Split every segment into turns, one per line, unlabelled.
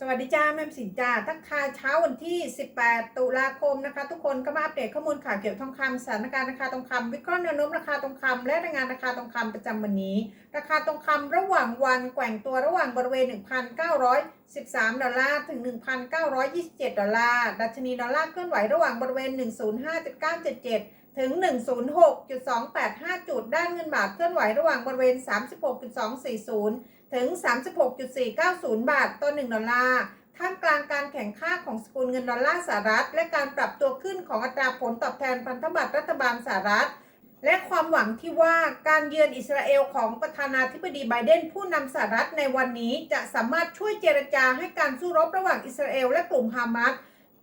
สวัสดีจ้าแม่สินจ้าทักทายเช้าวันที่ 18 ตุลาคมนะคะ ทุกคนก็มาอัปเดตข้อมูลข่าวเกี่ยวกับทองคำสถานการณ์ราคาทองคำวิเคราะห์แนวโน้มราคาทองคำและรายงานราคาทองคำประจำวันนี้ ราคาทองคำระหว่างวันแกว่งตัวระหว่างบริเวณ 1,913 ดอลลาร์ถึง 1,927 ดอลลาร์ดัชนีดอลลาร์เคลื่อนไหวระหว่างบริเวณ 105.977ถึง 106.285 จุด ด้านเงินบาทเคลื่อนไหวระหว่างบริเวณ 36.240 ถึง 36.490 บาทต่อ 1 ดอลลาร์ท่ามกลางการแข่งข้าของสกุลเงินดอลลาร์สหรัฐ และการปรับตัวขึ้นของอัตราผลตอบแทนพันธบัตรรัฐบาลสหรัฐ และความหวังที่ว่าการเยือนอิสราเอลของประธานาธิบดีไบเดนผู้นำสหรัฐในวันนี้จะสามารถช่วยเจรจาให้การสู้รบระหว่างอิสราเอลและกลุ่มฮามาส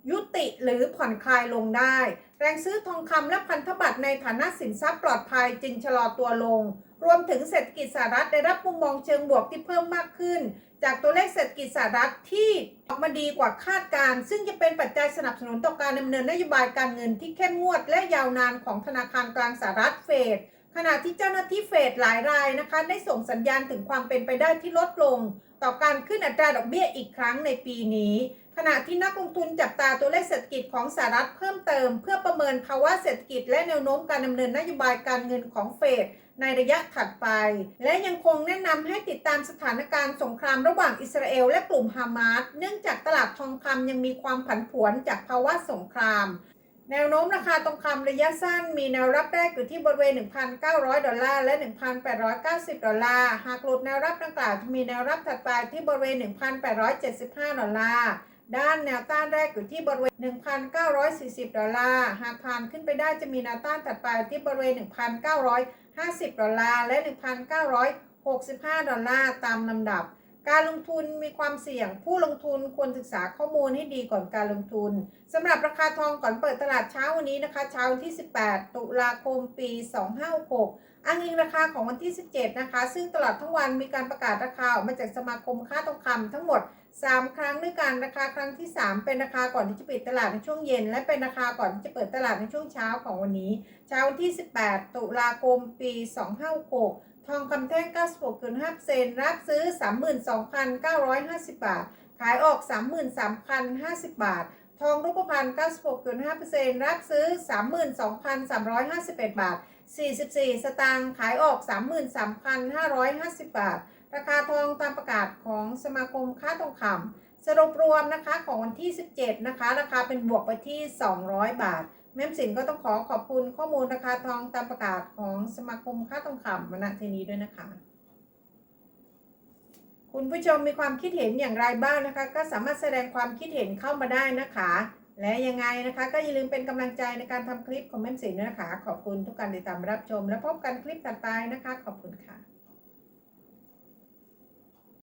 ยุติหรือผ่อนคลายลงได้ แรงซื้อทองคำและพันธบัตรในฐานะสินทรัพย์ปลอดภัยจึงชะลอตัวลง รวมถึงเศรษฐกิจสหรัฐได้รับมุมมองเชิงบวกที่เพิ่มมากขึ้น จากตัวเลขเศรษฐกิจสหรัฐที่ออกมาดีกว่าคาดการณ์ซึ่งจะเป็นปัจจัยสนับสนุนต่อการดำเนินนโยบายการเงินที่เข้มงวดและยาวนานของธนาคารกลางสหรัฐเฟดขณะที่เจ้าหน้าที่เฟดหลายรายนะคะ ได้ส่งสัญญาณถึงความเป็นไปได้ที่ลดลง ต่อการขึ้นอัตราดอกเบี้ยอีกครั้งในปีนี้ ขณะที่นักลงทุนจับตาตัวเลขเศรษฐกิจของสหรัฐเพิ่มเติม เพื่อประเมินภาวะเศรษฐกิจและแนวโน้มการดำเนินนโยบายการเงินของเฟดในระยะถัดไป และยังคงแนะนำให้ติดตามสถานการณ์สงครามระหว่างอิสราเอลและกลุ่มฮามาสเนื่องจากตลาดทองคำยังมีความผันผวนจากภาวะสงครามแนวโน้มราคาทองคำระยะสั้นมีแนวรับแรกอยู่ที่บริเวณ 1,900 ดอลลาร์และ 1,890 ดอลลาร์ หากหลุดแนวรับดังกล่าวจะมีแนวรับถัดไปที่บริเวณ 1,875 ดอลลาร์ ด้านแนวต้านแรกอยู่ที่บริเวณ 1,940 ดอลลาร์ หากผ่านขึ้นไปได้จะมีแนวต้านถัดไปที่บริเวณ 1,950 ดอลลาร์ และ 1,965 ดอลลาร์ตามลำดับ การลงทุนมีความเสี่ยง ผู้ลงทุนควรศึกษาข้อมูลให้ดีก่อนการลงทุนสำหรับราคาทองก่อนเปิดตลาดเช้าวันนี้นะคะ เช้าวันที่ 18 ตุลาคมปี 2566อ้างอิงราคาของวันที่ 17 นะคะ ซึ่งตลอดทั้งวันมีการประกาศราคาออกมาจากสมาคมค่าทองคำทั้งหมด 3 ครั้งด้วยกันราคาครั้งที่ 3 เป็นราคาก่อนที่จะปิดตลาดในช่วงเย็น และเป็นราคาก่อนที่จะเปิดตลาดในช่วงเช้าของวันนี้ เช้าวันที่ 18 ตุลาคมปี 2566ทองคำแท่ง 96.5เซนรับซื้อ 32,950 บาท ขายออก 33,050 บาท ทองรูปพรรณ96.5%รับซื้อ 32,351 บาท 44 สตางค์ ขายออก 33,550 บาท ราคาทองตามประกาศของสมาคมค้าทองคำสรุปรวมนะคะของวันที่ 17 นะคะ ราคาเป็นบวกไปที่ 200 บาท แม่มสินก็ต้องขอขอบคุณข้อมูลราคาทองตามประกาศของสมาคมค้าทองคำมาณที่นี้ด้วยนะคะ คุณผู้ชมมีความคิดเห็นอย่างไรบ้างนะคะ ก็สามารถแสดงความคิดเห็นเข้ามาได้นะคะ และยังไงนะคะ ก็อย่าลืมเป็นกำลังใจในการทำคลิปของแม่มสินนะคะ ขอบคุณทุกการติดตามรับชม และพบกันคลิปต่อไปนะคะ ขอบคุณค่ะ